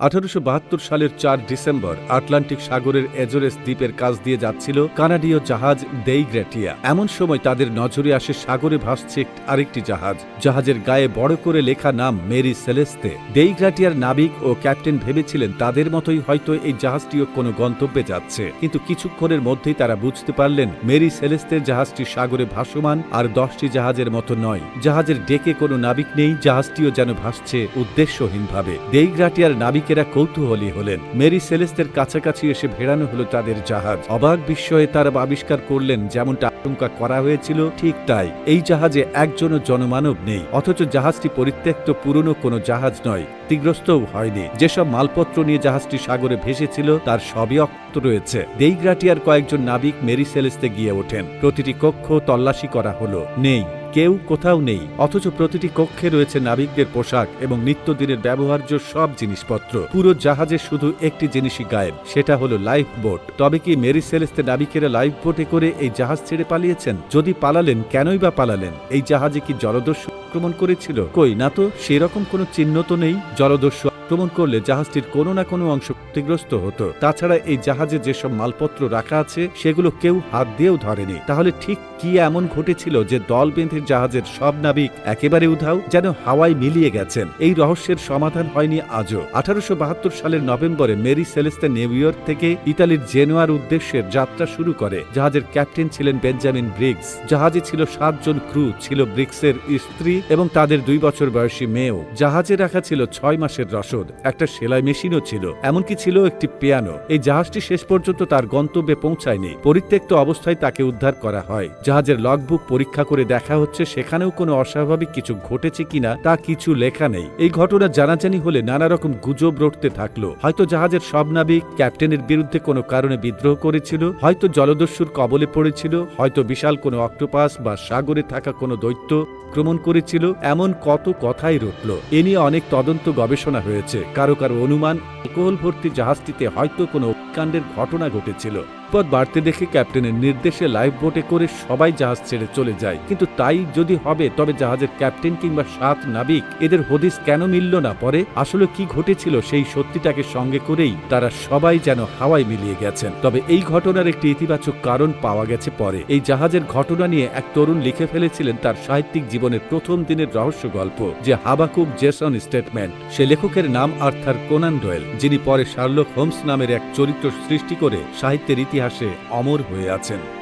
আঠারোশো বাহাত্তর সালের চার ডিসেম্বর আটলান্টিক সাগরের এজোরেস দ্বীপের কাছ দিয়ে যাচ্ছিল কানাডীয় জাহাজ দেইগ্রেটিয়া। এমন সময় তাদের নজরে আসে সাগরে ভাসছে আরেকটি জাহাজ। জাহাজের গায়ে বড় করে লেখা নাম মেরি সেলেস্তে। দেইগ্রাটিয়ার নাবিক ও ক্যাপ্টেন ভেবেছিলেন তাদের মতোই হয়তো এই জাহাজটিও কোনো গন্তব্যে যাচ্ছে। কিন্তু কিছুক্ষণের মধ্যেই তারা বুঝতে পারলেন মেরি সেলেস্তের জাহাজটি সাগরে ভাসমান আর দশটি জাহাজের মতো নয়। জাহাজের ডেকে কোনো নাবিক নেই। জাহাজটিও যেন ভাসছে উদ্দেশ্যহীনভাবে। দেইগ্রাটিয়ার নাবিকেরা কৌতূহলী হলেন। মেরি সেলেস্তের কাছাকাছি এসে ভেড়ানো হলো তাদের জাহাজ। অবাক বিস্ময়ে তারা আবিষ্কার করলেন, যেমনটা আশঙ্কা করা হয়েছিল, ঠিক তাই। এই জাহাজে একজনও জনমানব নেই, অথচ জাহাজটি পরিত্যক্ত, পুরনো কোনো জাহাজ নয়, ক্ষতিগ্রস্তও হয়নি। যেসব মালপত্র নিয়ে জাহাজটি সাগরে ভেসেছিল, তার সবই অক্ষত রয়েছে। দেইগ্রাটিয়ার কয়েকজন নাবিক মেরি সেলেস্তে গিয়ে ওঠেন। প্রতিটি কক্ষ তল্লাশি করা হলো। নেই। কেউ কোথাও নেই, অথচ প্রতিটি কক্ষে রয়েছে নাবিকদের পোশাক এবং নিত্যদিনের ব্যবহার্য সব জিনিসপত্র। পুরো জাহাজে শুধু একটি জিনিসই গায়েব, সেটা হলো লাইফ বোট। তবে কি মেরি সেলেস্তে নাবিকেরা লাইফ বোটে করে এই জাহাজ ছেড়ে পালিয়েছেন? যদি পালালেন, কেনই বা পালালেন? এই জাহাজে কি জলদস্যু আক্রমণ করেছিল? কই না তো, সেরকম কোনো চিহ্ন তো নেই। জলদস্যু আক্রমণ করলে জাহাজটির কোনো না কোনো অংশ ক্ষতিগ্রস্ত হতো। তাছাড়া এই জাহাজে যেসব মালপত্র রাখা আছে, সেগুলো কেউ হাত দিয়েও ধরেনি। তাহলে ঠিক কি এমন ঘটেছিল যে দল বেঁধে জাহাজের সব নাবিক একেবারে উধাও, যেন হাওয়ায় মিলিয়ে গেছেন? এই রহস্যের সমাধান হয়নি আজও। আঠারোশো বাহাত্তর সালের নভেম্বরে মেরি সেলেস্তে নিউ ইয়র্ক থেকে ইতালির জেনোয়ার উদ্দেশ্যে যাত্রা শুরু করে। জাহাজের ক্যাপ্টেন ছিলেন বেঞ্জামিন ব্রিগস। জাহাজে ছিল সাতজন ক্রু, ছিল ব্রিক্সের স্ত্রী এবং তাদের দুই বছর বয়সী মেয়েও। জাহাজে রাখা ছিল ছয় মাসের রসদ। একটা সেলাই মেশিনও ছিল, এমনকি ছিল একটি পিয়ানো। এই জাহাজটি শেষ পর্যন্ত তার গন্তব্যে পৌঁছায়নি। পরিত্যক্ত অবস্থায় তাকে উদ্ধার করা হয়। জাহাজের লগবুক পরীক্ষা করে দেখা হচ্ছে সেখানেও কোনো অস্বাভাবিক কিছু ঘটেছে কিনা তা কিছু লেখা নেই। এই ঘটনা জানাজানি হলে নানা রকম গুজব রটতে থাকল। হয়তো জাহাজের সব নাবিক ক্যাপ্টেনের বিরুদ্ধে কোনো কারণে বিদ্রোহ করেছিল, হয়তো জলদস্যুর কবলে পড়েছিল, হয়তো বিশাল কোনো অক্টোপাস বা সাগরে থাকা কোনো দৈত্য আক্রমণ করেছিল, এমন কত কথাই রটল। এ নিয়ে অনেক তদন্ত গবেষণা হয়েছে। কারও কারও অনুমান অ্যালকোহল ভর্তি জাহাজটিতে হয়তো কোনো কাণ্ডের ঘটনা ঘটেছিল। পথ বাড়তে দেখে ক্যাপ্টেনের নির্দেশে লাইফ বোটে করে সবাই জাহাজ ছেড়ে চলে যায়। কিন্তু তাই যদি হবে, তবে জাহাজের ক্যাপ্টেন কিংবা সাত নাবিক এদের হদিস কেন মিলল না? পরে আসলে কি ঘটেছিল সেই সত্যিটাকে সঙ্গে করেই তারা সবাই যেন হাওয়ায় মিলিয়ে গেছেন। তবে এই ঘটনার একটি ইতিবাচক কারণ পাওয়া গেছে পরে। এই জাহাজের ঘটনা নিয়ে এক তরুণ লিখে ফেলেছিলেন তার সাহিত্যিক জীবনের প্রথম দিনের রহস্য গল্প, যে হাবাকুক জেসন স্টেটমেন্ট। সে লেখকের নাম আর্থার কোনান ডোয়েল যিনি পরে শার্লক হোমস নামের এক চরিত্র সৃষ্টি করে সাহিত্যের ইতিহাসে অমর হয়ে আছেন।